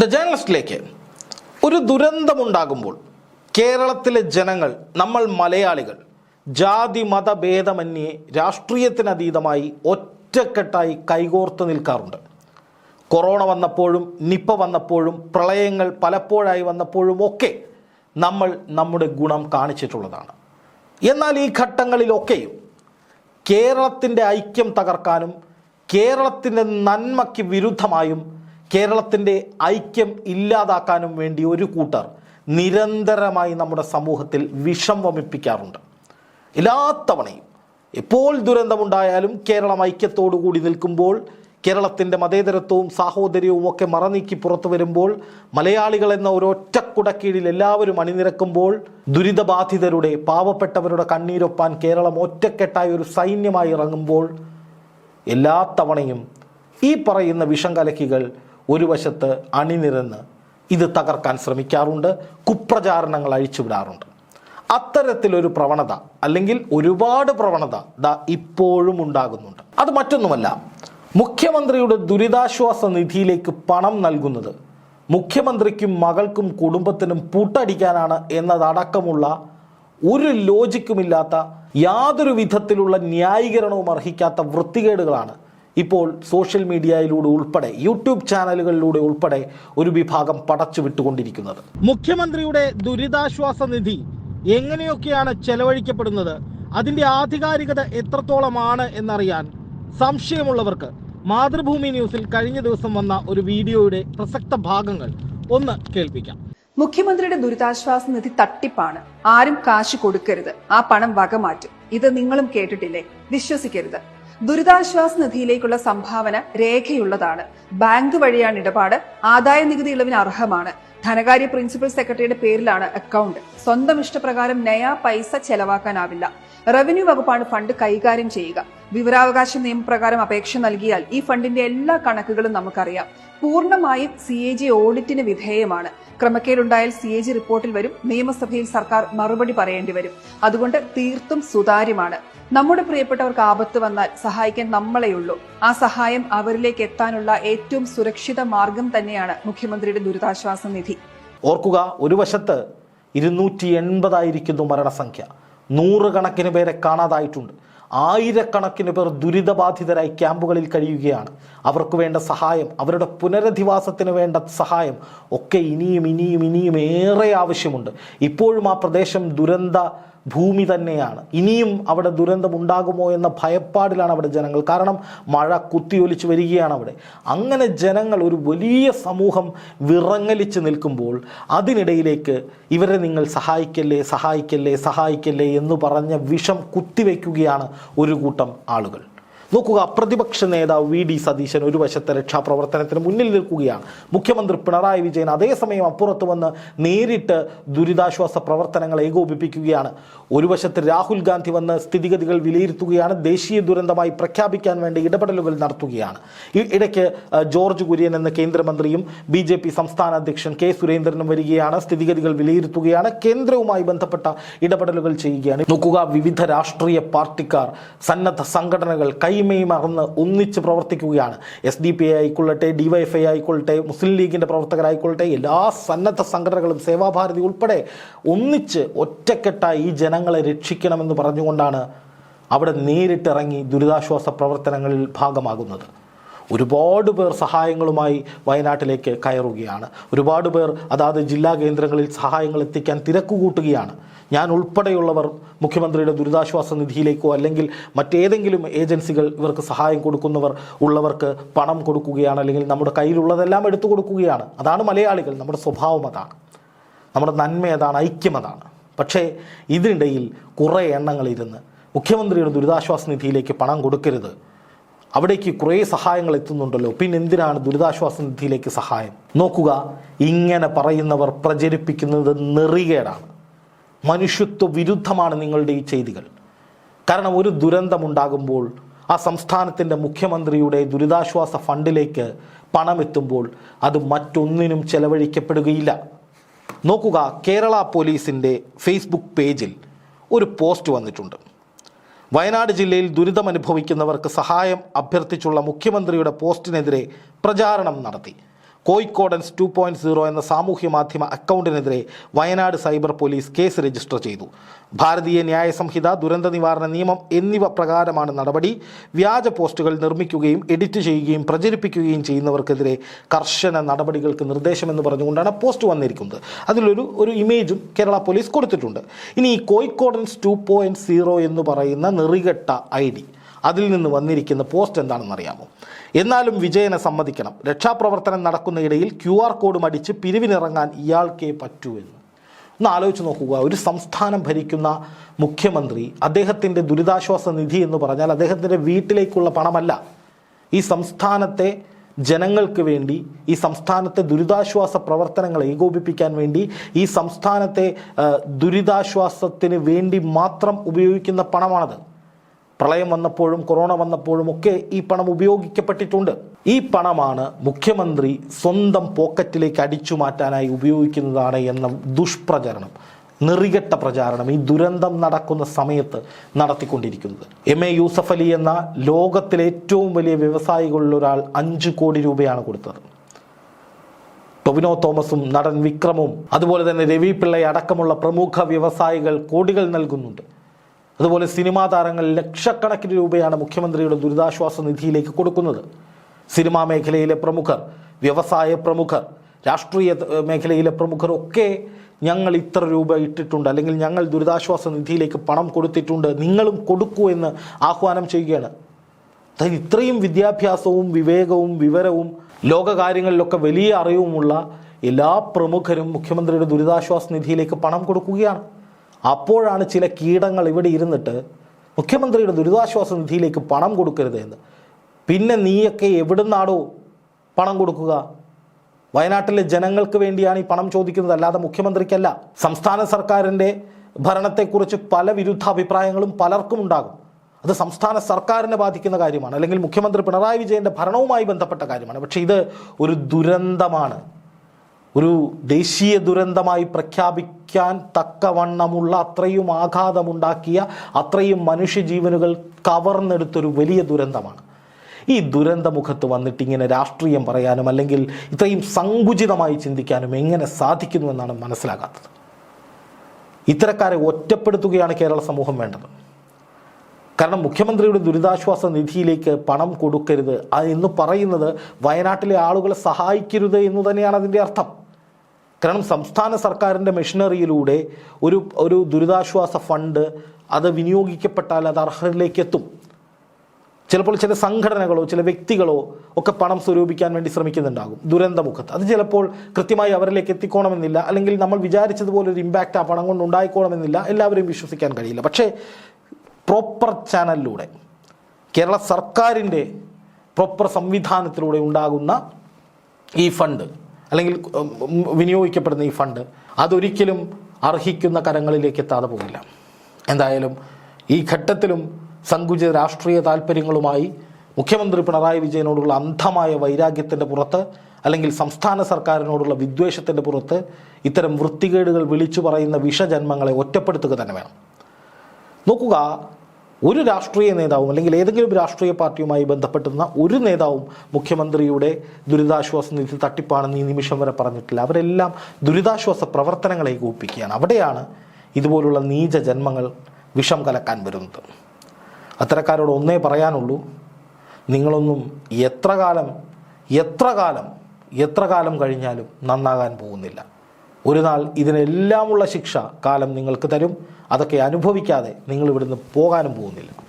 The ജേർണലിസ്റ്റിലേക്ക് ഒരു ദുരന്തമുണ്ടാകുമ്പോൾ കേരളത്തിലെ ജനങ്ങൾ നമ്മൾ മലയാളികൾ ജാതി മതഭേദമന്യേ രാഷ്ട്രീയത്തിനതീതമായി ഒറ്റക്കെട്ടായി കൈകോർത്ത് നിൽക്കാറുണ്ട്. കൊറോണ വന്നപ്പോഴും നിപ്പ വന്നപ്പോഴും പ്രളയങ്ങൾ പലപ്പോഴായി വന്നപ്പോഴും ഒക്കെ നമ്മൾ നമ്മുടെ ഗുണം കാണിച്ചിട്ടുള്ളതാണ്. എന്നാൽ ഈ ഘട്ടങ്ങളിലൊക്കെയും കേരളത്തിന്റെ ഐക്യം തകർക്കാനും കേരളത്തിന്റെ നന്മയ്ക്ക് വിരുദ്ധമായും കേരളത്തിന്റെ ഐക്യം ഇല്ലാതാക്കാനും വേണ്ടി ഒരു കൂട്ടർ നിരന്തരമായി നമ്മുടെ സമൂഹത്തിൽ വിഷം വമിപ്പിക്കാറുണ്ട്. എല്ലാ തവണയും എപ്പോൾ ദുരന്തമുണ്ടായാലും കേരളം ഐക്യത്തോടു കൂടി നിൽക്കുമ്പോൾ കേരളത്തിന്റെ മതേതരത്വവും സാഹോദര്യവും ഒക്കെ മറനീക്കി പുറത്തു വരുമ്പോൾ മലയാളികൾ എന്ന ഒരൊറ്റ കുടക്കീഴിൽ എല്ലാവരും അണിനിരക്കുമ്പോൾ ദുരിതബാധിതരുടെ പാവപ്പെട്ടവരുടെ കണ്ണീരൊപ്പാൻ കേരളം ഒറ്റക്കെട്ടായി ഒരു സൈന്യമായി ഇറങ്ങുമ്പോൾ എല്ലാ തവണയും ഈ പറയുന്ന വിഷം കലക്കികൾ ഒരു വശത്ത് അണിനിരന്ന് ഇത് തകർക്കാൻ ശ്രമിക്കാറുണ്ട് കുപ്രചാരണങ്ങൾ അഴിച്ചുവിടാറുണ്ട്. അത്തരത്തിലൊരു പ്രവണത അല്ലെങ്കിൽ ഒരുപാട് പ്രവണത ദാ ഇപ്പോഴും ഉണ്ടാകുന്നുണ്ട്. അത് മറ്റൊന്നുമല്ല മുഖ്യമന്ത്രിയുടെ ദുരിതാശ്വാസ നിധിയിലേക്ക് പണം നൽകുന്നത് മുഖ്യമന്ത്രിക്കും മകൾക്കും കുടുംബത്തിനും പൂട്ടടിക്കാനാണ് എന്നതടക്കമുള്ള ഒരു ലോജിക്കുമില്ലാത്ത യാതൊരു വിധത്തിലുള്ള ന്യായീകരണവും അർഹിക്കാത്ത വൃത്തികേടുകളാണ് ഇപ്പോൾ സോഷ്യൽ മീഡിയയിലൂടെ ഉൾപ്പെടെ യൂട്യൂബ് ചാനലുകളിലൂടെ ഉൾപ്പെടെ ഒരു വിഭാഗം പടച്ചു വിട്ടുകൊണ്ടിരിക്കുന്നത്. മുഖ്യമന്ത്രിയുടെ ദുരിതാശ്വാസ നിധി എങ്ങനെയൊക്കെയാണ് ചെലവഴിക്കപ്പെടുന്നത്? അതിന്റെ ആധികാരികത എത്രത്തോളമാണ് എന്നറിയാൻ സംശയമുള്ളവർക്ക് മാതൃഭൂമി ന്യൂസിൽ കഴിഞ്ഞ ദിവസം വന്ന ഒരു വീഡിയോയുടെ പ്രസക്ത ഭാഗങ്ങൾ ഒന്ന് കേൾപ്പിക്കാം. മുഖ്യമന്ത്രിയുടെ ദുരിതാശ്വാസ നിധി തട്ടിപ്പാണ്. ആരും കാശ് കൊടുക്കരുത്. ആ പണം വകമാറ്റും. ഇത് നിങ്ങളും കേട്ടിട്ടില്ലേ? വിശ്വസിക്കരുത്. ദുരിതാശ്വാസ നിധിയിലേക്കുള്ള സംഭാവന രേഖയുള്ളതാണ്. ബാങ്ക് വഴിയാണ് ഇടപാട്. ആദായ നികുതി ഇളവിന് അർഹമാണ്. ധനകാര്യ പ്രിൻസിപ്പൽ സെക്രട്ടറിയുടെ പേരിലാണ് അക്കൗണ്ട്. സ്വന്തം ഇഷ്ടപ്രകാരം നയാ പൈസ ചെലവാക്കാനാവില്ല. റവന്യൂ വകുപ്പാണ് ഫണ്ട് കൈകാര്യം ചെയ്യുക. വിവരാവകാശ നിയമപ്രകാരം അപേക്ഷ നൽകിയാൽ ഈ ഫണ്ടിന്റെ എല്ലാ കണക്കുകളും നമുക്കറിയാം. പൂർണമായും സി എ ജി ഓഡിറ്റിന് വിധേയമാണ്. ക്രമക്കേടുണ്ടായാൽ സി എ ജി റിപ്പോർട്ടിൽ വരും. നിയമസഭയിൽ സർക്കാർ മറുപടി പറയേണ്ടി വരും. അതുകൊണ്ട് തീർത്തും സുതാര്യമാണ്. നമ്മുടെ പ്രിയപ്പെട്ടവർക്ക് ആപത്ത് വന്നാൽ സഹായിക്കാൻ നമ്മളെയുള്ളൂ ആ സഹായം അവരിലേക്ക് എത്താനുള്ള ഏറ്റവും സുരക്ഷിത മാർഗം തന്നെയാണ് മുഖ്യമന്ത്രിയുടെ ദുരിതാശ്വാസ നിധി. ഓർക്കുക ഒരു വശത്ത് ഇരുന്നൂറ്റി എൺപതായിരിക്കുന്നു മരണസംഖ്യ. നൂറുകണക്കിന് പേരെ കാണാതായിട്ടുണ്ട്. ആയിരക്കണക്കിന് പേർ ദുരിതബാധിതരായി ക്യാമ്പുകളിൽ കഴിയുകയാണ്. അവർക്ക് വേണ്ട സഹായം അവരുടെ പുനരധിവാസത്തിന് വേണ്ട സഹായം ഒക്കെ ഇനിയും ഇനിയും ഇനിയും ഏറെ ആവശ്യമുണ്ട്. ഇപ്പോഴും ആ പ്രദേശം ദുരന്ത ഭൂമി തന്നെയാണ്. ഇനിയും അവിടെ ദുരന്തം ഉണ്ടാകുമോ എന്ന ഭയപ്പാടിലാണ് അവിടെ ജനങ്ങൾ. കാരണം മഴ കുത്തിയൊലിച്ച് വരികയാണ് അവിടെ. അങ്ങനെ ജനങ്ങൾ ഒരു വലിയ സമൂഹം വിറങ്ങലിച്ച് നിൽക്കുമ്പോൾ അതിനിടയിലേക്ക് ഇവരെ നിങ്ങൾ സഹായിക്കല്ലേ സഹായിക്കല്ലേ സഹായിക്കല്ലേ എന്ന് പറഞ്ഞ വിഷം കുത്തിവെക്കുകയാണ് ഒരു കൂട്ടം ആളുകൾ. നോക്കുക പ്രതിപക്ഷ നേതാവ് വി ഡി സതീശൻ ഒരു വശത്തെ രക്ഷാപ്രവർത്തനത്തിന് മുന്നിൽ നിൽക്കുകയാണ്. മുഖ്യമന്ത്രി പിണറായി വിജയൻ അതേസമയം അപ്പുറത്ത് വന്ന് നേരിട്ട് ദുരിതാശ്വാസ പ്രവർത്തനങ്ങൾ ഏകോപിപ്പിക്കുകയാണ്. ഒരു വശത്ത് രാഹുൽ ഗാന്ധി വന്ന് സ്ഥിതിഗതികൾ വിലയിരുത്തുകയാണ് ദേശീയ ദുരന്തമായി പ്രഖ്യാപിക്കാൻ വേണ്ടി ഇടപെടലുകൾ നടത്തുകയാണ്. ഈ ഇടയ്ക്ക് ജോർജ് കുര്യൻ എന്ന കേന്ദ്രമന്ത്രിയും ബി ജെ പി സംസ്ഥാന അധ്യക്ഷൻ കെ സുരേന്ദ്രനും വരികയാണ് സ്ഥിതിഗതികൾ വിലയിരുത്തുകയാണ് കേന്ദ്രവുമായി ബന്ധപ്പെട്ട ഇടപെടലുകൾ ചെയ്യുകയാണ്. നോക്കുക വിവിധ രാഷ്ട്രീയ പാർട്ടിക്കാർ സന്നദ്ധ സംഘടനകൾ കൈമൈ മറന്ന് ഒന്നിച്ച് പ്രവർത്തിക്കുകയാണ്. എസ് ഡി പി ഐ ആയിക്കൊള്ളട്ടെ ഐ ആയിക്കൊള്ളട്ടെ മുസ്ലിം ലീഗിന്റെ പ്രവർത്തകരായിക്കൊള്ളട്ടെ എല്ലാ സന്നദ്ധ സംഘടനകളും സേവാഭാരതി ഉൾപ്പെടെ ഒന്നിച്ച് ഒറ്റക്കെട്ടായി ഈ ജനങ്ങളെ രക്ഷിക്കണമെന്ന് പറഞ്ഞുകൊണ്ടാണ് അവിടെ നേരിട്ടിറങ്ങി ദുരിതാശ്വാസ പ്രവർത്തനങ്ങളിൽ ഭാഗമാകുന്നത്. ഒരുപാട് പേർ സഹായങ്ങളുമായി വയനാട്ടിലേക്ക് കയറുകയാണ്. ഒരുപാട് പേർ അതാത് ജില്ലാ കേന്ദ്രങ്ങളിൽ സഹായങ്ങൾ എത്തിക്കാൻ തിരക്കുകൂട്ടുകയാണ് ഞാൻ ഉൾപ്പെടെയുള്ളവർ മുഖ്യമന്ത്രിയുടെ ദുരിതാശ്വാസ നിധിയിലേക്കോ അല്ലെങ്കിൽ മറ്റേതെങ്കിലും ഏജൻസികൾ ഇവർക്ക് സഹായം കൊടുക്കുന്നവർ ഉള്ളവർക്ക് പണം കൊടുക്കുകയാണ് അല്ലെങ്കിൽ നമ്മുടെ കയ്യിലുള്ളതെല്ലാം എടുത്തു കൊടുക്കുകയാണ്. അതാണ് മലയാളികൾ. നമ്മുടെ സ്വഭാവം അതാണ്. നമ്മുടെ നന്മ അതാണ് ഐക്യം അതാണ്. പക്ഷേ ഇതിനിടയിൽ കുറേ എണ്ണങ്ങളിരുന്ന് മുഖ്യമന്ത്രിയുടെ ദുരിതാശ്വാസ നിധിയിലേക്ക് പണം കൊടുക്കരുത്. അവിടേക്ക് കുറേ സഹായങ്ങൾ എത്തുന്നുണ്ടല്ലോ. പിന്നെ എന്തിനാണ് ദുരിതാശ്വാസ നിധിയിലേക്ക് സഹായം? നോക്കുക ഇങ്ങനെ പറയുന്നവർ പ്രചരിപ്പിക്കുന്നത് നെറികേടാണ്. മനുഷ്യത്വ വിരുദ്ധമാണ് നിങ്ങളുടെ ഈ ചെയ്തികൾ. കാരണം ഒരു ദുരന്തമുണ്ടാകുമ്പോൾ ആ സംസ്ഥാനത്തിന്റെ മുഖ്യമന്ത്രിയുടെ ദുരിതാശ്വാസ ഫണ്ടിലേക്ക് പണം എത്തുമ്പോൾ അത് മറ്റൊന്നിനും ചെലവഴിക്കപ്പെടുകയില്ല. നോക്കുക കേരള പോലീസിന്റെ ഫേസ്ബുക്ക് പേജിൽ ഒരു പോസ്റ്റ് വന്നിട്ടുണ്ട്. വയനാട് ജില്ലയിൽ ദുരിതമനുഭവിക്കുന്നവർക്ക് സഹായം അഭ്യർത്ഥിച്ചുള്ള മുഖ്യമന്ത്രിയുടെ പോസ്റ്റിനെതിരെ പ്രചാരണം നടത്തി കോഴിക്കോടൻസ് ടു പോയിന്റ് സീറോ എന്ന സാമൂഹ്യ മാധ്യമ അക്കൗണ്ടിനെതിരെ Wayanad cyber police case register ചെയ്തു. ഭാരതീയ ന്യായ സംഹിത ദുരന്ത നിവാരണ നിയമം എന്നിവ പ്രകാരമാണ് നടപടി. വ്യാജ പോസ്റ്റുകൾ നിർമ്മിക്കുകയും എഡിറ്റ് ചെയ്യുകയും പ്രചരിപ്പിക്കുകയും ചെയ്യുന്നവർക്കെതിരെ കർശന നടപടികൾക്ക് നിർദ്ദേശമെന്ന് പറഞ്ഞുകൊണ്ടാണ് പോസ്റ്റ് വന്നിരിക്കുന്നത്. അതിലൊരു ഒരു ഇമേജും കേരള പോലീസ് കൊടുത്തിട്ടുണ്ട്. ഇനി ഈ കോഴിക്കോടൻസ് ടു പോയിന്റ് സീറോ എന്ന് പറയുന്ന നെറികെട്ട ഐ ഡി അതിൽ നിന്ന് വന്നിരിക്കുന്ന പോസ്റ്റ് എന്താണെന്ന് അറിയാമോ എന്നാലും വിജയനെ സമ്മതിക്കണം. രക്ഷാപ്രവർത്തനം നടക്കുന്നയിടയിൽ ക്യു ആർ കോഡും അടിച്ച് പിരിവിനിറങ്ങാൻ ഇയാൾക്കേ പറ്റൂ എന്ന്. ഒന്ന് ആലോചിച്ച് നോക്കുക. ഒരു സംസ്ഥാനം ഭരിക്കുന്ന മുഖ്യമന്ത്രി അദ്ദേഹത്തിന്റെ ദുരിതാശ്വാസ നിധി എന്ന് പറഞ്ഞാൽ അദ്ദേഹത്തിന്റെ വീട്ടിലേക്കുള്ള പണമല്ല. ഈ സംസ്ഥാനത്തെ ജനങ്ങൾക്ക് വേണ്ടി ഈ സംസ്ഥാനത്തെ ദുരിതാശ്വാസ പ്രവർത്തനങ്ങൾ ഏകോപിപ്പിക്കാൻ വേണ്ടി ഈ സംസ്ഥാനത്തെ ദുരിതാശ്വാസത്തിന് വേണ്ടി മാത്രം ഉപയോഗിക്കുന്ന പണമാണത്. പ്രളയം വന്നപ്പോഴും കൊറോണ വന്നപ്പോഴും ഒക്കെ ഈ പണം ഉപയോഗിക്കപ്പെട്ടിട്ടുണ്ട്. ഈ പണമാണ് മുഖ്യമന്ത്രി സ്വന്തം പോക്കറ്റിലേക്ക് അടിച്ചു മാറ്റാനായി ഉപയോഗിക്കുന്നതാണ് എന്ന ദുഷ്പ്രചരണം നെറികെട്ട പ്രചാരണം ഈ ദുരന്തം നടക്കുന്ന സമയത്ത് നടത്തിക്കൊണ്ടിരിക്കുന്നത്. എം എ യൂസഫ് അലി എന്ന ലോകത്തിലെ ഏറ്റവും വലിയ വ്യവസായികളിൽ ഒരാൾ അഞ്ച് കോടി രൂപയാണ് കൊടുത്തത്. ടൊവിനോ തോമസും നടൻ വിക്രമും അതുപോലെ തന്നെ രവി പിള്ളയടക്കമുള്ള പ്രമുഖ വ്യവസായികൾ കോടികൾ നൽകുന്നുണ്ട്. അതുപോലെ സിനിമാ താരങ്ങൾ ലക്ഷക്കണക്കിന് രൂപയാണ് മുഖ്യമന്ത്രിയുടെ ദുരിതാശ്വാസ നിധിയിലേക്ക് കൊടുക്കുന്നത്. സിനിമാ മേഖലയിലെ പ്രമുഖർ വ്യവസായ പ്രമുഖർ രാഷ്ട്രീയ മേഖലയിലെ പ്രമുഖർ ഒക്കെ ഞങ്ങൾ ഇത്ര രൂപ ഇട്ടിട്ടുണ്ട് അല്ലെങ്കിൽ ഞങ്ങൾ ദുരിതാശ്വാസ നിധിയിലേക്ക് പണം കൊടുത്തിട്ടുണ്ട് നിങ്ങളും കൊടുക്കൂ എന്ന് ആഹ്വാനം ചെയ്യുകയാണ്. അതായത് ഇത്രയും വിദ്യാഭ്യാസവും വിവേകവും വിവരവും ലോകകാര്യങ്ങളിലൊക്കെ വലിയ അറിവുമുള്ള എല്ലാ പ്രമുഖരും മുഖ്യമന്ത്രിയുടെ ദുരിതാശ്വാസ നിധിയിലേക്ക് പണം കൊടുക്കുകയാണ്. അപ്പോഴാണ് ചില കീടങ്ങൾ ഇവിടെ ഇരുന്നിട്ട് മുഖ്യമന്ത്രിയുടെ ദുരിതാശ്വാസ നിധിയിലേക്ക് പണം കൊടുക്കരുത് എന്ന്. പിന്നെ നീയൊക്കെ എവിടുന്നാടോ പണം കൊടുക്കുക? വയനാട്ടിലെ ജനങ്ങൾക്ക് വേണ്ടിയാണ് ഈ പണം ചോദിക്കുന്നത്. അല്ലാതെ മുഖ്യമന്ത്രിക്കല്ല. സംസ്ഥാന സർക്കാരിന്റെ ഭരണത്തെക്കുറിച്ച് പല വിരുദ്ധ അഭിപ്രായങ്ങളും പലർക്കും ഉണ്ടാകും. അത് സംസ്ഥാന സർക്കാരിനെ ബാധിക്കുന്ന കാര്യമാണ്. അല്ലെങ്കിൽ മുഖ്യമന്ത്രി പിണറായി വിജയന്റെ ഭരണവുമായി ബന്ധപ്പെട്ട കാര്യമാണ്. പക്ഷേ ഇത് ഒരു ദുരന്തമാണ്. ഒരു ദേശീയ ദുരന്തമായി പ്രഖ്യാപിക്കാൻ തക്കവണ്ണമുള്ള അത്രയും ആഘാതമുണ്ടാക്കിയ അത്രയും മനുഷ്യജീവനുകൾ കവർന്നെടുത്തൊരു വലിയ ദുരന്തമാണ്. ഈ ദുരന്തമുഖത്ത് വന്നിട്ട് ഇങ്ങനെ രാഷ്ട്രീയം പറയാനും അല്ലെങ്കിൽ ഇത്രയും സങ്കുചിതമായി ചിന്തിക്കാനും എങ്ങനെ സാധിക്കുന്നുവെന്നാണ് മനസ്സിലാകാത്തത്. ഇത്തരക്കാരെ ഒറ്റപ്പെടുത്തുകയാണ് കേരള സമൂഹം വേണ്ടത്. കാരണം മുഖ്യമന്ത്രിയുടെ ദുരിതാശ്വാസ നിധിയിലേക്ക് പണം കൊടുക്കരുത്. എന്ന് പറയുന്നത് വയനാട്ടിലെ ആളുകളെ സഹായിക്കരുത് എന്ന് തന്നെയാണ് അതിന്റെ അർത്ഥം. കാരണം സംസ്ഥാന സർക്കാരിന്റെ മെഷീനറിയിലൂടെ ഒരു ഒരു ദുരിതാശ്വാസ ഫണ്ട് അത് വിനിയോഗിക്കപ്പെട്ടാൽ അത് അർഹരിലേക്ക് എത്തും. ചിലപ്പോൾ ചില സംഘടനകളോ ചില വ്യക്തികളോ ഒക്കെ പണം സ്വരൂപിക്കാൻ വേണ്ടി ശ്രമിക്കുന്നുണ്ടാകും ദുരന്തമുഖത്ത്. അത് ചിലപ്പോൾ കൃത്യമായി അവരിലേക്ക് എത്തിക്കോണമെന്നില്ല. അല്ലെങ്കിൽ നമ്മൾ വിചാരിച്ചതുപോലെ ഒരു ഇമ്പാക്റ്റ് ആ പണം കൊണ്ട് ഉണ്ടായിക്കോണമെന്നില്ല. എല്ലാവരെയും വിശ്വസിക്കാൻ കഴിയില്ല. പക്ഷേ പ്രോപ്പർ ചാനലിലൂടെ കേരള സർക്കാരിന്റെ പ്രോപ്പർ സംവിധാനത്തിലൂടെ ഉണ്ടാകുന്ന ഈ ഫണ്ട് അല്ലെങ്കിൽ വിനിയോഗിക്കപ്പെടുന്ന ഈ ഫണ്ട് അതൊരിക്കലും അർഹിക്കുന്ന കരങ്ങളിലേക്ക് എത്താതെ പോകില്ല. എന്തായാലും ഈ ഘട്ടത്തിലും സങ്കുചിത രാഷ്ട്രീയ താല്പര്യങ്ങളുമായി മുഖ്യമന്ത്രി പിണറായി വിജയനോടുള്ള അന്ധമായ വൈരാഗ്യത്തിന്റെ പുറത്ത് അല്ലെങ്കിൽ സംസ്ഥാന സർക്കാരിനോടുള്ള വിദ്വേഷത്തിന്റെ പുറത്ത് ഇത്തരം വൃത്തികേടുകൾ വിളിച്ചു പറയുന്ന വിഷജന്മങ്ങളെ ഒറ്റപ്പെടുത്തുക തന്നെ വേണം. നോക്കുക ഒരു രാഷ്ട്രീയ നേതാവും അല്ലെങ്കിൽ ഏതെങ്കിലും രാഷ്ട്രീയ പാർട്ടിയുമായി ബന്ധപ്പെട്ടുന്ന ഒരു നേതാവും മുഖ്യമന്ത്രിയുടെ ദുരിതാശ്വാസ നിധി തട്ടിപ്പാണെന്ന് ഈ നിമിഷം വരെ പറഞ്ഞിട്ടില്ല. അവരെല്ലാം ദുരിതാശ്വാസ പ്രവർത്തനങ്ങളെ ഏകോപിപ്പിക്കുകയാണ്. അവിടെയാണ് ഇതുപോലുള്ള നീച ജന്മങ്ങൾ വിഷം കലക്കാൻ വരുന്നത്. അത്തരക്കാരോട് ഒന്നേ പറയാനുള്ളൂ. നിങ്ങളൊന്നും എത്ര കാലം എത്ര കാലം എത്ര കാലം കഴിഞ്ഞാലും നന്നാകാൻ പോകുന്നില്ല. ഒരു നാൾ ഇതിനെല്ലാമുള്ള ശിക്ഷ കാലം നിങ്ങൾക്ക് തരും. അതൊക്കെ അനുഭവിക്കാതെ നിങ്ങൾ ഇവിടുന്ന് പോകാനും പോകുന്നില്ല.